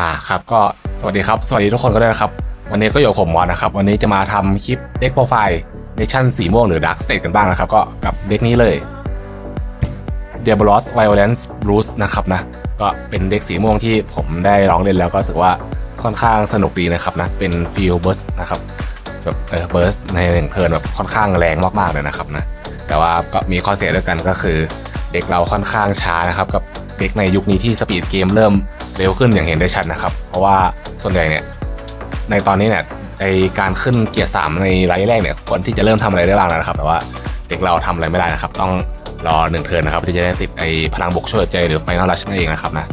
มาครับก็สวัสดีครับ สวัสดีทุกคนก็ได้นะครับ วันนี้ก็อยู่ผมวอนนะครับ วันนี้จะมาทำคลิปเด็กโปรไฟล์เนชั่นสีม่วงหรือ Dark State กันบ้างนะครับ ก็กับเด็กนี้เลย d i a b l o s Violence Blues นะครับนะ ก็เป็นเด็กสีม่วงที่ผมได้ลองเล่นแล้วก็รู้สึกว่าค่อนข้างสนุกดีนะครับนะ เป็นฟิลเบิร์สนะครับแบบเออเบิร์สในหนึ่งเทิร์นแบบค่อนข้างแรงมากๆเลยนะครับนะ แต่ว่าก็มีข้อเสียด้วยกันก็คือ เด็กเราค่อนข้างช้านะครับกับเด็กในยุคนี้ที่สปีดเกมเริ่ม เร็วขึ้นอย่างเห็นได้ชัดนะครับ เพราะว่าส่วนใหญ่เนี่ยในตอนนี้เนี่ยในการขึ้นเกียร์สามในไลฟ์แรกเนี่ยคนที่จะเริ่มทำอะไรได้บ้างแล้วนะครับ แต่ว่าเด็กเราทำอะไรไม่ได้นะครับ ต้องรอหนึ่งเทิร์นนะครับที่จะได้ติดไอ้พลังบกช่วยใจหรือไฟนอลลัชนั่นเองนะครับนะ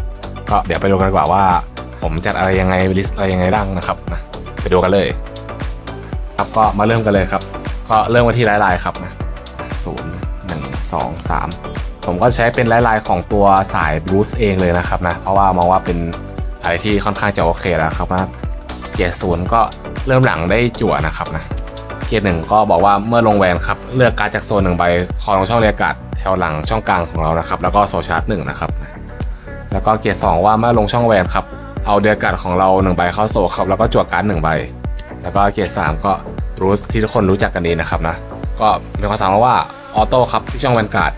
ก็เดี๋ยวไปดูกันดีกว่าว่า ผมจัดอะไรยังไงลิสต์อะไรยังไงบ้างนะครับนะไปดูกันเลย ครับก็มาเริ่มกันเลยครับ ก็เริ่มกันที่ไลน์ๆครับนะศูนย์ หนึ่งสองสามผมก็ใช้เป็นลน์ๆของตัวสายบลูสเองเลยนะครับนะ เพราะว่ามองว่าเป็นอะไรที่ค่อนข้างจะโอเคแล้วครับนะเกียร์ศูนย์ก็เริ่มหลังได้จั่วนะครับนะ เกียร์หนึ่งก็บอกว่าเมื่อลงแวนครับ เลือกการจากโซนหนึ่งใบคอลงช่องเรียกการ์ดแถวหลังช่องกลางของเรานะครับ แล้วก็โซชาร์จหนึ่งนะครับแล้วก็เกียร์สองว่าเมื่อลงช่องแวนครับเอาเดียการ์ดของเราหนึ่งใบเข้าโซครับแล้วก็จั่วการ์ดหนึ่งใบ แล้วก็เกียร์สามก็รูสที่ทุกคนรู้จักกันดีนะครับนะ ก็มีความสามารถว่า ออโต้ครับที่ช่องแวนการ์ด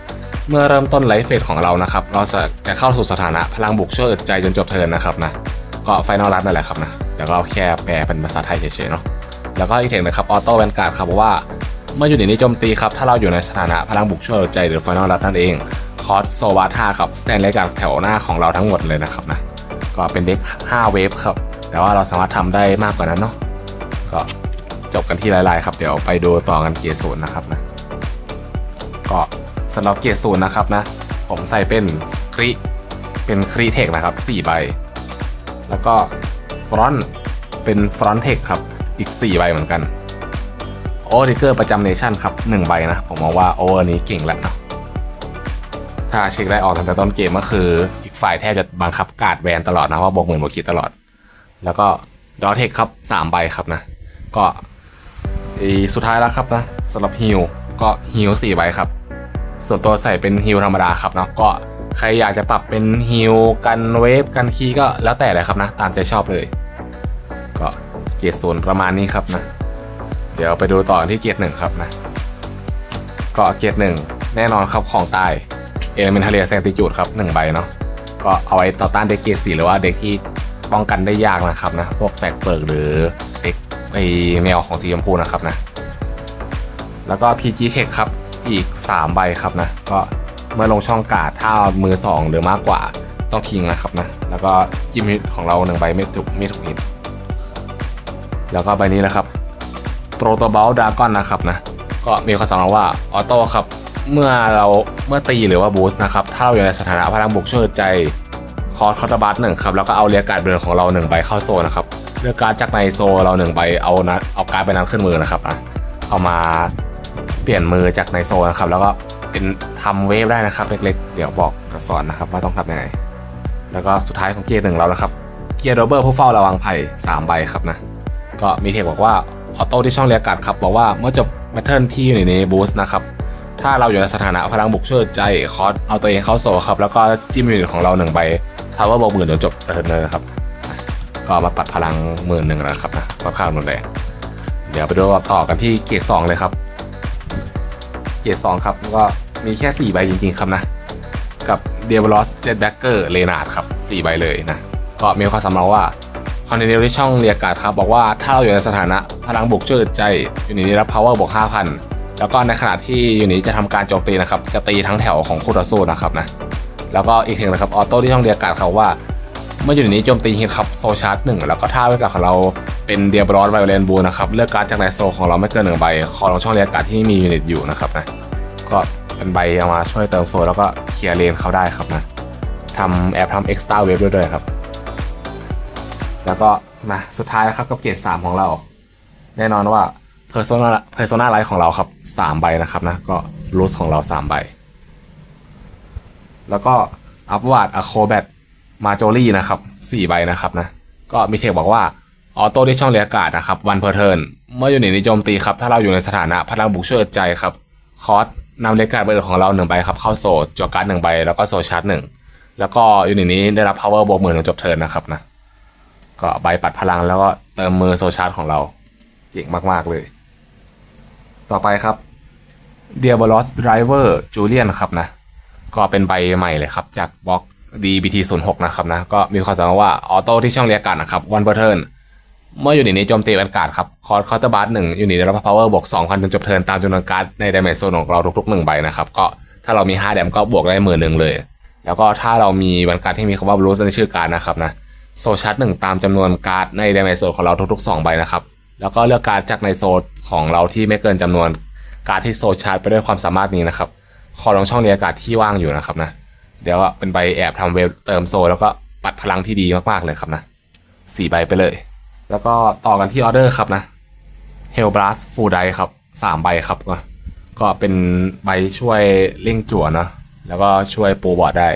เมื่อเริ่มต้นไลฟ์เฟสของเรานะครับ เราจะเข้าสู่สถานะพลังบุกช่วยอึดใจจนจบเทิร์นนะครับนะก็ไฟนอลรัดนั่นแหละครับนะแต่ก็แค่แปลเป็นภาษาไทยเฉยๆเนาะแล้วก็อีกเทคนะครับออโต้แวนการ์ดครับบอกว่าเมื่ออยู่ในนี้โจมตีครับ ถ้าเราอยู่ในสถานะพลังบุกช่วยอึดใจหรือไฟนอลรัดนั่นเองคอสโซวาธาครับสแตนเลการ์แถวหน้าของเราทั้งหมดเลยนะครับนะก็เป็นเด็ก5เวฟครับแต่ว่าเราสามารถทำได้มากกว่านั้นเนาะก็จบกันที่ลายๆครับเดี๋ยวไปดูต่อกันเกียร์ศูนย์นะครับนะ ก็สำหรับเกียร์ศูนย์นะครับนะ ผมใส่เป็นครีเป็นครีเทคนะครับ 4 ใบ แล้วก็ฟรอนต์เป็นฟรอนต์เทคครับ อีก 4 ใบเหมือนกันโอทิเกอร์ประจำเนชั่นครับ 1 ใบนะ ผมมองว่าโอเวอร์นี้เก่งแล้วนะถ้าเช็คได้ออกตั้งแต่ต้นเกมก็คืออีกฝ่ายแทบจะบังคับกาดแวนตลอดนะว่าบวกหมื่นบวกคิดตลอด แล้วก็ดอเทคครับ 3 ใบครับนะ ก็อีสุดท้ายแล้วครับนะสำหรับฮิลก็ฮิล4ใบครับ ส่วนตัวใส่เป็นฮิลธรรมดาครับเนาะก็ใครอยากจะปรับเป็นฮิลกันเวฟกันคีก็แล้วแต่เลยครับนะ ตามใจชอบเลย ก็เกียร์ศูนย์ประมาณนี้ครับนะ เดี๋ยวไปดูต่อที่เกียร์หนึ่งครับนะ ก็เกียร์หนึ่งแน่นอนครับของตายเอเลเมนทาเรียแซงติจูดครับหนึ่งใบเนาะก็เอาไว้ต่อต้านเด็กเกียร์สี่หรือว่าเด็กที่ป้องกันได้ยากนะครับนะ พวกแฟกเปิร์กหรือเด็กไอแมวของสีชมพูนะครับนะ แล้วก็ PG Tech ครับ อีก 3 ใบครับนะ ก็เมื่อลงช่องกาดถ้ามือ 2 หรือมากกว่าต้องทิ้งนะครับนะ แล้วก็จิมมิตของเราหนึ่งใบไม่ถูกไม่ถูกฮิตแล้วก็ใบนี้นะครับโปรโตบอลดากอนนะครับนะ ก็มีความสามารถว่าออโต้ครับ เมื่อเราเมื่อตีหรือว่าบูสต์นะครับ ถ้าเราอยู่ในสถานะพลังบุกช่วยใจคอร์สคอร์ตบัสหนึ่งครับ แล้วก็เอาเรียกการ์ดเบอร์ของเราหนึ่งใบเข้าโซนนะครับเลือกการจากในโซเราหนึ่งใบเอานะเอาการ์ดใบนั้นขึ้นมือนะครับอะเอามา เปลี่ยนมือจากในโซนนะครับ แล้วก็เป็นทำเวฟได้นะครับ เล็กๆ เดี๋ยวบอกสอนนะครับว่าต้องทำยังไง แล้วก็สุดท้ายของเกียร์หนึ่งเราแล้วครับ เกียร์โรเบอร์ผู้เฝ้าระวังภัย3ใบครับนะ ก็มีเทคบอกว่าออโต้ที่ช่องเรียกการ์ดครับบอกว่าเมื่อจบแบทเทิลที่อยู่ในบูสต์นะครับถ้าเราอยู่ในสถานะพลังบุกเช่วยใจคอสเอาตัวเองเข้าโซครับ แล้วก็จิ้มยูนิตของเราหนึ่งใบทาวเวอร์บอกหมื่นจนจบเทิร์นเลยนะครับก็มาปัดพลังหมื่นหนึ่งแล้วครับนะค่อนข้างรุนแรงเดี๋ยวไปดูต่อกันที่เกียร์สองเลยครับ เกร์สองครับก็มีแค่ 4 ใบจริง ๆ ครับนะ กับเด v ล l สเจ็ตแบ็กเกอร์เลนาร์ดครับ 4 ใบเลยนะ ก็มีความสำคัญว่าคอนเทนต์ที่ช่องเรียการ์ดครับบอกว่าถ้าเราอยู่ในสถานะพลังบุกช่วยใจอยู่ในนี้รับ power บวก5,000 แล้วก็ในขณะที่อยู่นี้จะทำการโจมตีนะครับจะตีทั้งแถวของคู่ต่อสู้นะครับนะแล้วก็อีกหนึ่งนะครับออโต้ที่ช่องเรียการ์ดเขาว่า เมื่ออยู่ในนี้โจมตีฮิตครับโซชาร์จหนึ่งแล้วก็ท่าเวกาของเราเป็นเดียบรอสไวโอเลนบูนะครับเลือกการจากในโซของเราไม่เกินหนึ่งใบคอลงช่องเรียกการดที่มียูนิตอยู่นะครับนะก็เป็นใบเอามาช่วยเติมโซแล้วก็เคลียร์เลนเขาได้ครับนะทำแอบทำเอ็กซ์ต้าเวฟด้วยด้วยครับ แล้วก็มาสุดท้ายนะครับกับเกรดสามของเรา แน่นอนว่าเพอร์โซนาเพอร์โซนาไลท์ของเราครับสามใบนะครับนะก็รูสของเราสามใบ แล้วก็อัพวาร์ดอะโคแบท มาโจลี่นะครับ4ใบนะครับนะก็มีเทคบอกว่าออโต้ที่ช่องเรียการ์ดนะครับวันเพอร์เทิร์นเมื่ออยู่ในนิโจมตีครับถ้าเราอยู่ในสถานะพลังบุกช่วยใจครับคอสนำเรียการ์ดเบอร์ของเราหนึ่งใบครับเข้าโซจวการ์ดหนึ่งใบแล้วก็โซชาร์จหนึ่งแล้วก็อยู่ในนี้ได้รับ power บวกหมื่นจนจบเทิร์นนะครับนะก็ใบปัดพลังแล้วก็เติมมือโซชาร์จของเราเก่งมากๆเลย ต่อไปครับ d i a b o l o s Driver Julian ครับนะก็เป็นใบใหม่เลยครับจากบล็อก DBT 0 6นะครับนะ ก็มีความสามารถว่าออโต้ที่ช่องเรียกการดนะครับ one per turn เมื่ออยู่ในนี้โจมตีแวนการ์ดครับ คอร์สเคาน์เตอร์บาร์หนึ่งอยู่ในได้รับ power บวก2,000จนจบเทิร์นตามจำนวนการ์ดใน damage zone ของเราทุกๆหนึ่งใบนะครับ ก็ถ้าเรามี5แดมก็บวกได้หมื่นหนึ่งเลย แล้วก็ถ้าเรามีแวนการ์ดที่มีคำว่า blues ในชื่อการ์ดนะครับนะโซชาร์จหนึ่งตามจำนวนการ์ดใน damage zone ของเราทุกๆ2ใบนะครับแล้วก็เลือกการ์ดจากในโซนของเราที่ไม่เกินจำนวนการ์ดที่โซชาร์จไปด้วยความสามารถนี้นะครับ ขอลงช่องเรียกการ์ดที่ว่างอยู่นะครับนะ เดี๋ยวเป็นใบแอบทำเวฟเติมโซ แล้วก็ปัดพลังที่ดีมากๆเลยครับนะสี่ใบไปเลย แล้วก็ต่อกันที่ออเดอร์ครับนะเฮลบลัสฟูไดครับสามใบครับก็ก็เป็นใบช่วยเร่งจั่วเนาะแล้วก็ช่วยปูบอร์ดได้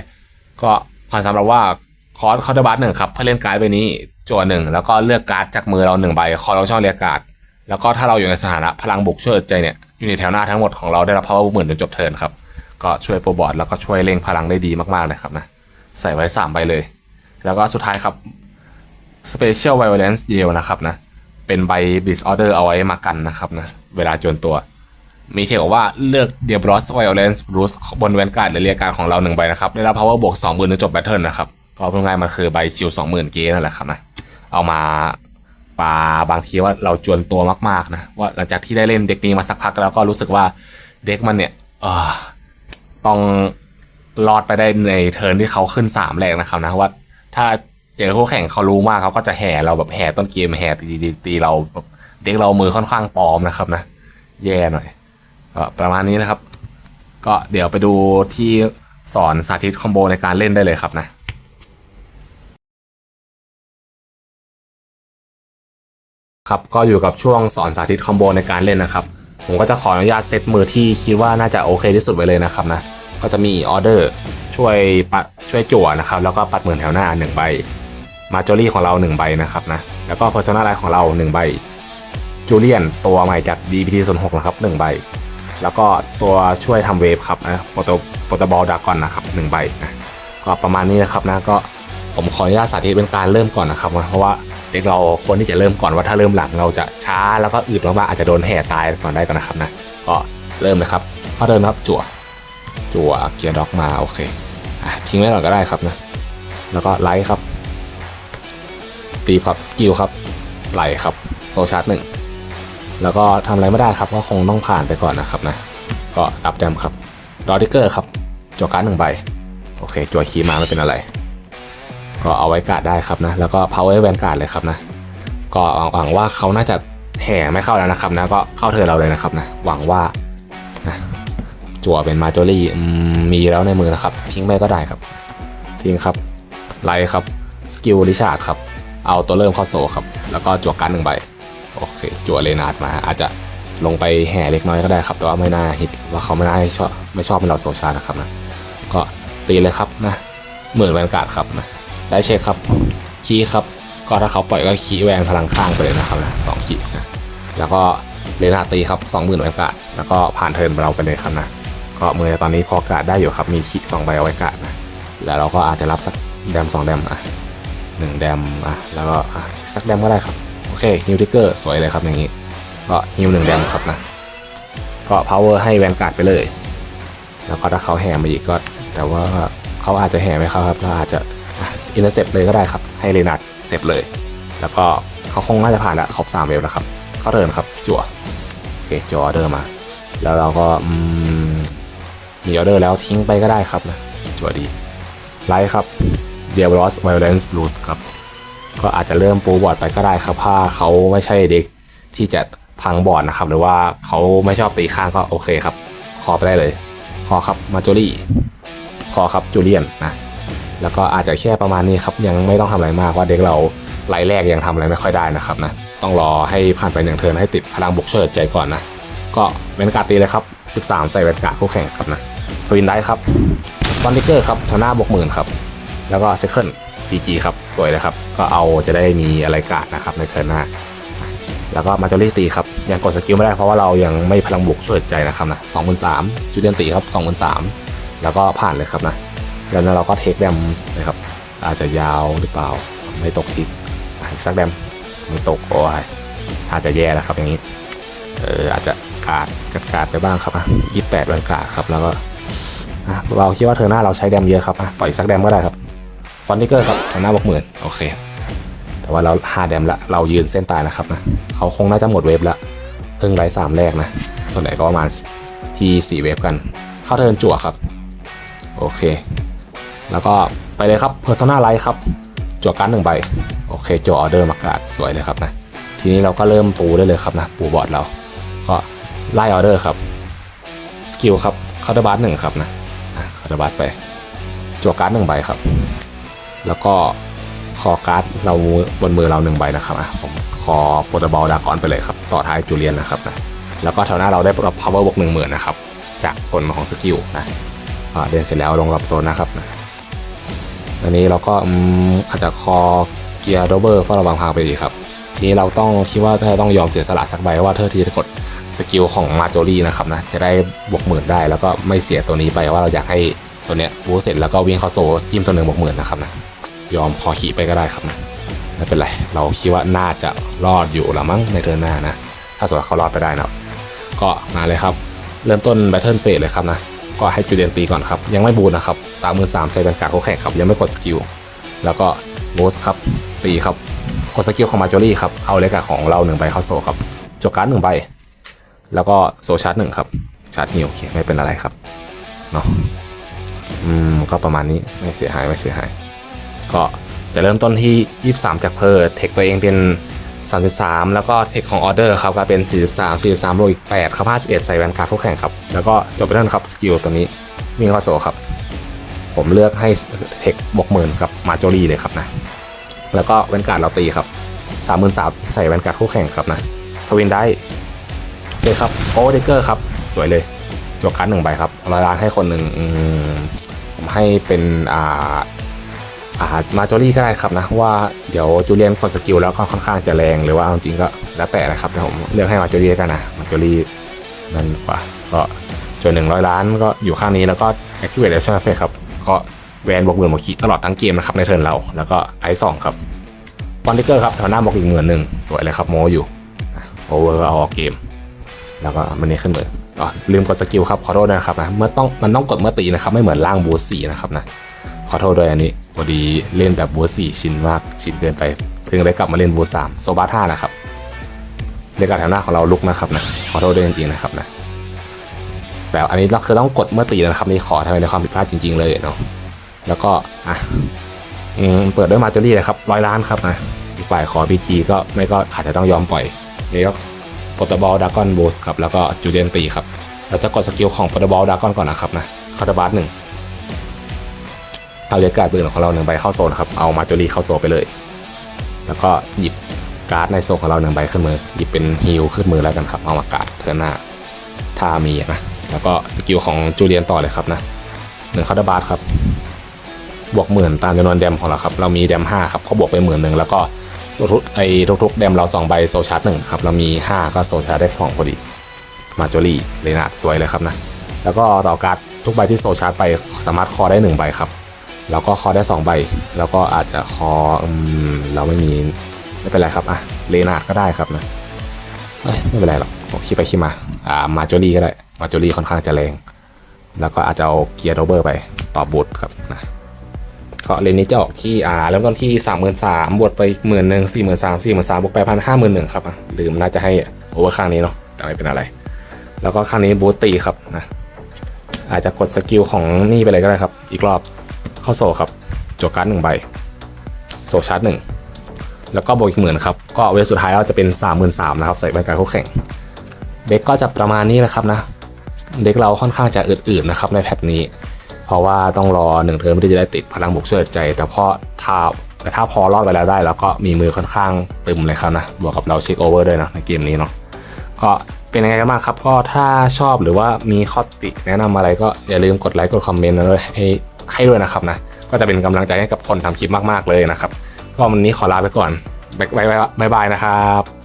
ก็ความสำหรับว่าคอร์สคอร์ดบัสหนึ่งครับเพื่อเล่นการ์ดใบนี้จั่วหนึ่งแล้วก็เลือกการ์ดจากมือเราหนึ่งใบคอลงช่องเรียกการ์ดแล้วก็ถ้าเราอยู่ในสถานะพลังบุกช่วยใจเนี่ยอยู่ในแถวหน้าทั้งหมดของเราได้รับ power หมื่นจนจบเทิร์นครับ ก็ช่วยโปรบอร์ดแล้วก็ช่วยเร่งพลังได้ดีมากๆเลยครับนะใส่ไว้ 3 ใบเลย แล้วก็สุดท้ายครับ Special Violence Yell นะครับนะเป็นใบ b i s Order เอาไว้มากันนะครับนะเวลาโจนตัว มีเทคบอกว่าเลือก d e b r o s Violence Bruce บนแวนการ์ดหรือเรียกการของเราหนึ่งใบนะครับได้รับ power บวก20,000จนจบแบทเทิลนะครับก็พูดง่ายๆมันคือใบชิว20,000 เกนั่นแหละครับนะเอามาปาบางทีว่าเราจวนตัวมากๆนะว่าหลังจากที่ได้เล่นเด็กนี้มาสักพักแล้วก็รู้สึกว่าเด็กมันเนี่ยเออ ต้องรอดไปได้ในเทิร์นที่เขาขึ้นสามแรกนะครับนะว่าถ้าเจอคู่แข่งเขารู้มากเขาก็จะแห่เราแบบแห่ต้นเกมแห่ตีตีเราแบบเด็กเรามือค่อนข้างปลอมนะครับนะ แย่หน่อยก็ประมาณนี้นะครับ ก็เดี๋ยวไปดูที่สอนสาธิตคอมโบในการเล่นได้เลยครับนะครับก็อยู่กับช่วงสอนสาธิตคอมโบในการเล่นนะครับ ผมก็จะขออนุญาตเซตมือที่คิดว่าน่าจะโอเคที่สุดไว้เลยนะครับนะก็จะมีออเดอร์ช่วยปัดช่วยจั่วนะครับแล้วก็ปัดหมื่นแถวหน้า1ใบมาจอรี่ของเรา 1 ใบนะครับนะแล้วก็เพอร์ซ n นาไลของเรา 1 ใบจูเลียนตัวใหม่จาก DPT 0 6นะครับ1ใบแล้วก็ตัวช่วยทำเวฟครับนะโปรโตโปรโตบอลดากอนนะครับ1ใบนะก็ประมาณนี้นะครับนะก็ผมขออนุญาตสาธิตเป็นการเริ่มก่อนนะครับนะเพราะว่า เด็กเราควรที่จะเริ่มก่อนว่าถ้าเริ่มหลังเราจะช้าแล้วก็อืดมากๆอาจจะโดนแห่ตายก่อนได้ก่อนนะครับนะก็เริ่มเลยครับข้อเดิมครับจั่วจั่วเกียร์ด็อกมาโอเคอะทิ้งไว้ก่อนก็ได้ครับนะแล้วก็ไลท์ครับสตีฟครับสกิลครับไหลครับโซชาร์จหนึ่งแล้วก็ทำอะไรไม่ได้ครับก็คงต้องผ่านไปก่อนนะครับนะก็รับแดมครับดอติเกอร์ครับจั่วการ์ดหนึ่งใบโอเคจั่วคีมาไม่เป็นอะไร ก็เอาไว้การ์ดได้ครับนะ แล้วก็ power แวนการ์ดเลยครับนะ ก็หวังว่าเขาน่าจะแห่ไม่เข้าแล้วนะครับนะ ก็เข้าเธอเราเลยนะครับนะ หวังว่าจั่วเป็นมาจอรี่มีแล้วในมือนะครับ ทิ้งไปก็ได้ครับ ทิ้งครับ ไลท์ครับ สกิลริชาร์ดครับ เอาตัวเริ่มเข้าโซครับ แล้วก็จั่วการ์ดหนึ่งใบ โอเค จั่วเลนาร์ดมา อาจจะลงไปแห่เล็กน้อยก็ได้ครับ แต่ว่าไม่น่าฮิตว่าเขาไม่น่าชอบไม่ชอบเป็นเราโซชานะครับนะ ก็ตีเลยครับนะหมื่นแวนการ์ดครับนะ ได้เช็คครับคีย์ครับก็ถ้าเขาปล่อยก็คีย์แวนพลังข้างไปเลยนะครับนะสองคีย์นะแล้วก็เลนาตีครับสองหมื่นแวนการ์ดแล้วก็ผ่านเทิร์นเราไปเลยครับนะก็มือตอนนี้พอกาดได้อยู่ครับมีขีสองใบเอาไว้กาดนะแล้วเราก็อาจจะรับสักแดมสองแดมอะหนึ่งแดมอะแล้วก็สักแดมก็ได้ครับโอเคฮิวทิกเกอร์สวยเลยครับอย่างนี้ ก็ฮิวหนึ่งแดมครับนะก็ power ให้แวนการ์ดไปเลย แล้วก็ถ้าเขาแห่มาอีกก็ แต่ว่าเขาอาจจะแห่ไม่เข้าครับเราอาจจะ อินเตอร์เซปเลยก็ได้ครับ ให้เรนัดเซปเลย แล้วก็เขาคงน่าจะผ่านละครบสามเวฟแล้วครับเขาเดินครับ จั่วโอเคจั่วออเดอร์มา แล้วเราก็มีออเดอร์แล้วทิ้งไปก็ได้ครับนะจั่วดีไลท์ครับ d i a b l o s Violence Blues ครับก็อาจจะเริ่มปูบอร์ดไปก็ได้ครับถ้าเขาไม่ใช่เด็กที่จะพังบอร์ดนะครับ หรือว่าเขาไม่ชอบตีข้างก็โอเคครับขอไปได้เลยขอครับมาจอรี่ขอครับจูเลียนนะ แล้วก็อาจจะแค่ประมาณนี้ครับยังไม่ต้องทำอะไรมากว่าเด็กเราไลท์แรกยังทำอะไรไม่ค่อยได้นะครับนะต้องรอให้ผ่านไปหนึ่งเทิร์นให้ติดพลังบุกช่วยใจก่อนนะ ก็เวนการ์ดตีเลยครับ 13 ใส่เวนการ์ดคู่แข่งครับนะทวินได้ครับฟอนติเกอร์ครับแถวหน้าบวกหมื่นครับแล้วก็เซคันด์พีจีครับสวยเลยครับ ก็เอาจะได้มีอะไรกาดนะครับในเทิร์นหน้า แล้วก็มาจอรี่ตีครับยังกดสกิลไม่ได้เพราะว่าเรายังไม่พลังบุกช่วยใจนะครับนะสองหมื่นสามจูเลียนตีครับสองหมื่นสามแล้วก็ผ่านเลยครับนะ แล้วเราก็เทคแดมนะครับ อาจจะยาวหรือเปล่า ไม่ตกทิกอีกสักแดมมือตกโอ้ยอาจจะแย่แล้วครับอย่างนี้ เอออาจจะขาดกาดกาดไปบ้างครับอะยี่สิบแปดวันกาดครับแล้วก็เราคิดว่าเธอหน้าเราใช้แดมเยอะครับอะปล่อยสักแดมก็ได้ครับฟอนติเกอร์ครับเธอหน้าบวกหมื่นโอเค แต่ว่าเราหาแดมละเรายืนเส้นตายนะครับนะเขาคงน่าจะหมดเวฟละเพิ่งไลฟ์สามแรกนะส่วนใหญ่ก็ประมาณที่สี่เวฟกัน เข้าเทินจั่วครับ โอเค แล้วก็ไปเลยครับ Persona Light ครับจั่วการ์ดหนึ่งใบ โอเคจั่วออเดอร์มากาดสวยเลยครับนะ ทีนี้เราก็เริ่มปูได้เลยครับนะ ปูบอร์ดเรา ก็ไล่ออเดอร์ครับ สกิลครับคาร์ดบัสหนึ่งครับนะคาร์ดบัสไป จั่วการ์ดหนึ่งใบครับ แล้วก็คอการ์ดเราบนมือเราหนึ่งใบนะครับอะผมคอโปรตบอลดากอนไปเลยครับ ต่อท้ายจูเลียนนะครับนะ แล้วก็แถวหน้าเราได้รับ power บวกหนึ่งหมื่นนะครับ จากผลของสกิลนะอ่าเดินเสร็จแล้วลงรับโซนนะครับนะ อันนี้เราก็อาจจะคอเกียร์โดเบอร์เฝ้าระวังพางไปดีครับ ทีนี้เราต้องคิดว่าถ้าต้องยอมเสียสละสักใบว่าเธอที่จะกดสกิลของมาโจรี่นะครับนะจะได้บวกหมื่นได้แล้วก็ไม่เสียตัวนี้ไปว่าเราอยากให้ตัวเนี้ยบูเสร็จแล้วก็วิ่งเข้าโซจิ้มตัวหนึ่งบวกหมื่นนะครับนะยอมคอขี่ไปก็ได้ครับนะไม่เป็นไรเราคิดว่าน่าจะรอดอยู่ละมั้งในเทิร์นหน้านะ ถ้าสมมติเขารอดไปได้นะก็มาเลยครับ เริ่มต้นแบทเทิลเฟสเลยครับนะ ก็ให้จูเลียนตีก่อนครับ ยังไม่บูนนะครับสามหมื่นสามใส่แบนการ์ดเขาแข่งครับ ยังไม่กดสกิล แล้วก็โรสครับ ตีครับ กดสกิลของมาจอรี่ครับ เอาเลกาของเราหนึ่งใบเข้าโซครับจกการ์ดหนึ่งใบ แล้วก็โซชาร์จหนึ่งครับ ชาร์จฮิวโอเคไม่เป็นอะไรครับ เนาะอืม ก็ประมาณนี้ ไม่เสียหาย ไม่เสียหาย ก็จะเริ่มต้นที่ 23 จากเพอร์เทคตัวเองเป็น 33 แล้วก็เทคของออเดอร์ครับก็เป็น 43 43บวกอีก8ครับ51ใส่แวนการ์ดคู่แข่งครับ แล้วก็จบไปแล้วนะครับสกิลตัวนี้วิ่งเข้าโซครับ ผมเลือกให้เทคบวกหมื่นกับมาโจรี่เลยครับนะ แล้วก็แวนการ์ดเราตีครับ33ใส่แวนการ์ดคู่แข่งครับนะทวินได้เซครับโอเดเกอร์ครับ สวยเลยจวกการ์ดหนึ่งใบครับร้อยล้านให้คนหนึ่งผมให้เป็นอ่า มาจอรี่ก็ได้ครับนะ ว่าเดี๋ยวจูเลียนกดสกิลแล้วก็ค่อนข้างจะแรงหรือว่าจริงก็แล้วแต่นะครับแต่ผมเลือกให้มาจอรี่กันนะมาจอรี่นั่นกว่าก็จนหนึ่งร้อยล้านก็อยู่ข้างนี้แล้วก็ activate action effect ครับก็แวนบวกหมื่นบวกขีดตลอดทั้งเกมนะครับในเทิร์นเราแล้วก็ไอซ์สองครับบอลติเกอร์ครับแถวหน้าบอกอีกหมื่นหนึ่งสวยเลยครับโมอยู่โอเวอร์เอาออกเกม แล้วก็มันนี้ขึ้นมืออ๋อลืมกดสกิลครับขอโทษนะครับนะเมื่อต้องมันต้องกดเมื่อตีนะครับไม่เหมือนล่างบูสสี่นะครับนะขอโทษด้วยอันนี้ พอดีเล่นแบบบูสสี่ชิ้นมากชิ้นเกินไปเพิ่งได้กลับมาเล่นบูสสามโซบาท่านะครับเรียการแถวหน้าของเราลุกนะครับนะขอโทษด้วยจริงๆนะครับนะแต่อันนี้เราคือต้องกดเมื่อตีนะครับนี่ขอทำในความผิดพลาดจริง ๆ เลยเนาะแล้วก็อะอืมเปิดด้วยมาจอรี่เลยครับร้อยล้านครับนะอีกฝ่ายขอบีจีก็ไม่ก็อาจจะต้องยอมปล่อยนี่ก็โปรตบอลดากอนบูสครับแล้วก็จูเลียนตีครับเราจะกดสกิลของโปรตบอลดากอนก่อนนะครับนะคาร์ดบาร์หนึ่ง เอาเรียกการ์ดปืนของเราหนึ่งใบเข้าโซนครับ เอามาจอรี่เข้าโซนไปเลย แล้วก็หยิบการ์ดในโซนของเราหนึ่งใบขึ้นมือ หยิบเป็นฮิลขึ้นมือแล้วกันครับ เอามาการ์ดเทิร์นหน้า ถ้ามีนะ แล้วก็สกิลของจูเลียนต่อเลยครับนะหนึ่งคาร์ดบาร์ครับ บวกหมื่นตามจำนวนแดมของเราครับ เรามีแดมห้าครับเขาบวกไปหมื่นหนึ่งแล้วก็ทุกไอ้ทุกๆแดมเราสองใบโซชาร์จหนึ่งครับ เรามีห้าก็โซชาร์จได้สองพอดี มาจอรี่เลนาดสวยเลยครับนะ แล้วก็ต่อการ์ดทุกใบที่โซชาร์จไปสามารถคอได้หนึ่งใบครับ แล้วก็คอได้ 2 ใบ แล้วก็อาจจะคออืมเราไม่มีไม่เป็นไรครับอะเลนาดก็ได้ครับนะเอ้ยไม่เป็นไรหรอกผมคิดไปคิดมาอ่ามาจอรี่ก็ได้มาจอรี่ค่อนข้างจะแรง แล้วก็อาจจะเอาเกียร์โรเบอร์ไปต่อบุตรครับนะก็เลนนี้จะออกที่อ่าเริ่มต้นที่สามหมื่นสามบวกไปหมื่นหนึ่งสี่หมื่นสามสี่หมื่นสามบวกไปพันห้าหมื่นหนึ่งครับอะลืมน่าจะให้โอเวอร์ข้างนี้เนาะแต่ไม่เป็นอะไร แล้วก็ข้างนี้บูตตีครับนะอาจจะกดสกิลของนี่ไปเลยก็ได้ครับ อีกรอบ เข้าโซครับจวการ์ดหนึ่งใบ โซชาร์จหนึ่งแล้วก็บวกอีกหมื่นครับ ก็เวลสุดท้ายเราจะเป็น3 3 0 0 0นะครับ ใส่ใบการคู่แข่ง เด็กก็จะประมาณนี้นะครับนะ เด็กเราค่อนข้างจะอืดๆนะครับในแพทนี้ เพราะว่าต้องรอหนึ่งเทอมที่จะได้ติดพลังบุกช่วยใจ แต่พอถ้าแต่ถ้าพอรอดไปแล้วได้แล้วก็มีมือค่อนข้างตึมเลยครับนะ บวกกับเราเช็คโอเวอร์ด้วยนะในเกมนี้เนาะ ก็เป็นยังไงกันบ้างครับก็ถ้าชอบหรือว่ามีข้อติแนะนำอะไรก็อย่าลืมกดไลค์กดคอมเมนต์นะด้วยให้ ให้ด้วยนะครับนะ ก็จะเป็นกำลังใจให้กับคนทำคลิปมากๆเลยนะครับ ก็วันนี้ขอลาไปก่อน บ๊ายบายบ๊ายบายนะครับ